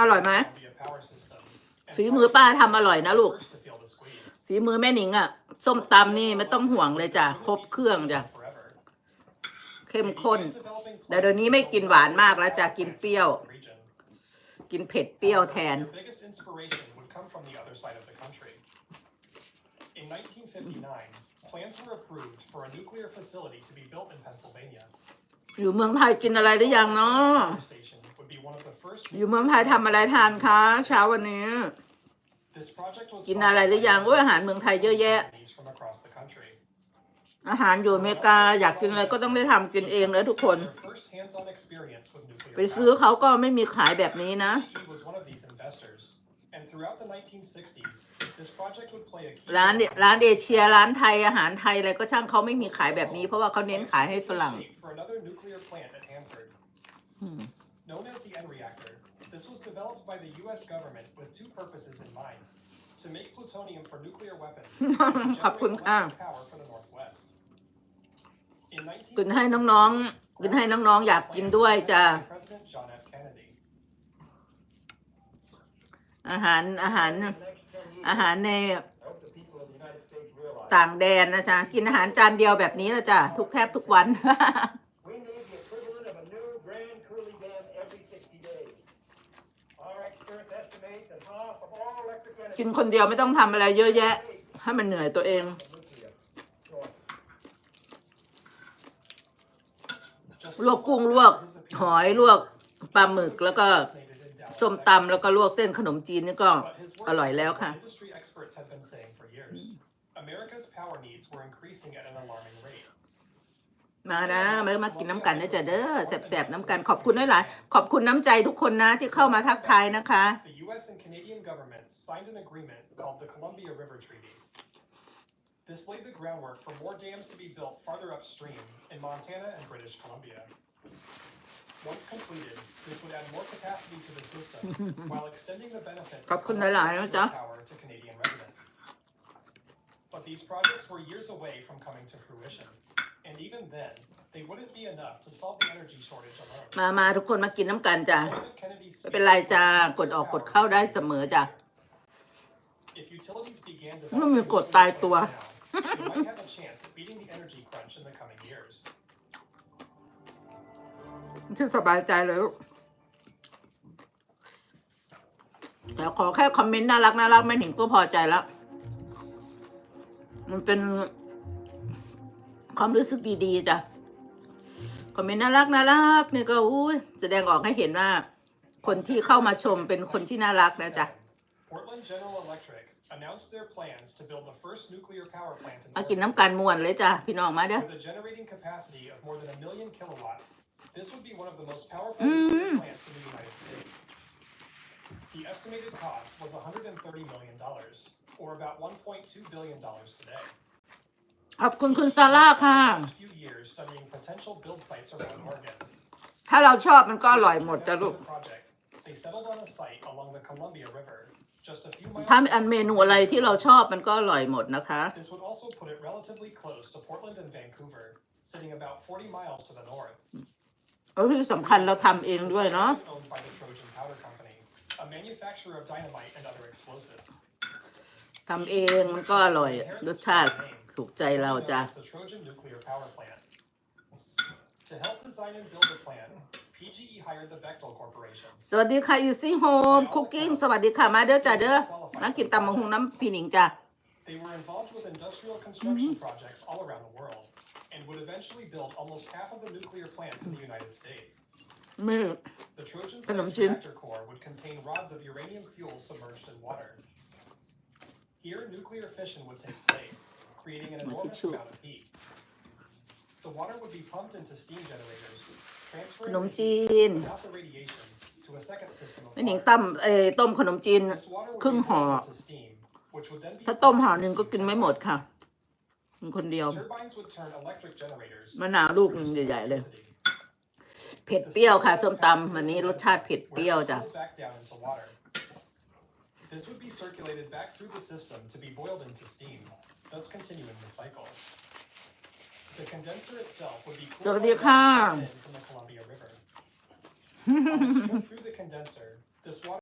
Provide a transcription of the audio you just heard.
อร่อยไหมฝีมือป้าทำอร่อยนะลูก ฝีมือแม่หนิงอะ่ะ ส้มตำนี่ไม่ต้องห่วงเลยจ้ะ ครบเครื่องจ้ะเข้มข้นแต่เดี๋ยวนี้ไม่กินหวานมากแล้วจ้ะกินเปรี้ยว กินเผ็ดเปรี้ยวแทนอยู่เมืองไทยกินอะไรหรือยังเนาะอยู่เมืองไทยทำอะไรทานคะ เช้าวันนี้ กินอะไรหรือยังว่าอาหารเมืองไทยเยอะแยะ อาหารอยู่อเมริกาอยากกินอะไรก็ต้องได้ทำกินเองเลยทุกคนไปซื้อเขาก็ไม่มีขายแบบนี้นะ ร้านร้านเอเชียร้านไทยอาหารไทยอะไรก็ช่างเขาไม่มีขายแบบนี้ เพราะว่าเขาเน้นขายให้ฝรั่ง known as the N reactor, this was developed by the US government with two purposes in mind to make plutonium for nuclear weapons and to generate ขอบ l e c r power for the Northwest. In 1960, อาหาร อาหาร อาหารใน ต่างแดนนะจ๊ะกินอาหารจานเดียวแบบนี้นะจ๊ะทุกแทบทุกวันกินคนเดียวไม่ต้องทำอะไรเยอะแยะให้มันเหนื่อยตัวเองลวกกุ้งลวก หอยลวกปลาหมึกแล้วก็ส้มตำแล้วก็ลวกเส้นขนมจีนนี่ก็อร่อยแล้วค่ะมานะมามากินน้ำกันนะจ๊ะเด้อแสบๆน้ำกันขอบคุณด้วยหลายขอบคุณน้ำใจทุกคนนะที่เข้ามาทักทายนะคะ The U.S. and Canadian governments signed an agreement called the Columbia River Treaty. This laid the groundwork for more dams to be built farther upstream in Montana and British Columbia. Once completed, this would add more capacity to the system while extending the benefits of power to Canadian residents. But these projects were years away from coming to fruition. มา มาทุกคนมากินน้ำกันจ้ะ ไม่เป็นไรจ้ากดออกกดเข้าได้เสมอจ้ะมันมีกดตายตัว ชื่อสบายใจเลยแต่ขอแค่คอมเมนต์น่ารักน่ารักไม่ถิงก็พอใจแล้ว มันเป็นความรู้สึกดีๆจ้ะคอมเมนต์น่ารักน่ารักเนี่ยก็อุ้ยแสดงออกให้เห็นว่า คนที่เข้ามาชมเป็นคนที่น่ารักนะจ้ะอากินน้ำการมวนเลยจ้ะพี่น้องมาเด้ออขอบคุณคุณซาร่าค่ะ ถ้าเราชอบมันก็อร่อยหมดจ้ะลูกถ้าอันเมนูอะไรที่เราชอบมันก็อร่อยหมดนะคะเออที่สำคัญเราทำเองด้วยเนาะทำเองมันก็อร่อยรสชาติถูกใจเราจ้ะ To help design and build the plan, PGE hired the Bechtel Corporation. สวัสดีค่ะอยู่ซี่โฮมคุกกิ้งสวัสดีค่ะมาเด้อจ้ะเด้อนักกินตำมังหุงน้ำพี่หนิงจ้ะ They were involved with industrial construction projects all around the world and would eventually build almost half of the nuclear plants in the United States. มือ The Trojan Plan Reactor Core would contain rods of uranium fuel submerged in water. Here, nuclear fission would take place, creating an enormous amount of heat. The water would be pumped into steam generators, transferring the without the radiation to a second system of water. This water would be p u m p e d into steam, which would then be ถ้าต้ม pumped ห่อ into หนึ่งก็ steam ก e นไม่หมดค่ะกินคนเดียว Turbines would turn electric generators มะนาวลูก produce ใหญ่ๆเลย electricity. เผ็ด The เปรี้ยวค่ะส้มตำวันนี้รสชาติเผ็ดเปรี้ยวจ้ะ This would be circulated back through the system to be boiled into steam, thus continuing the cycle. The condenser itself would be cooled from the Columbia River. On its trip through the condenser, this water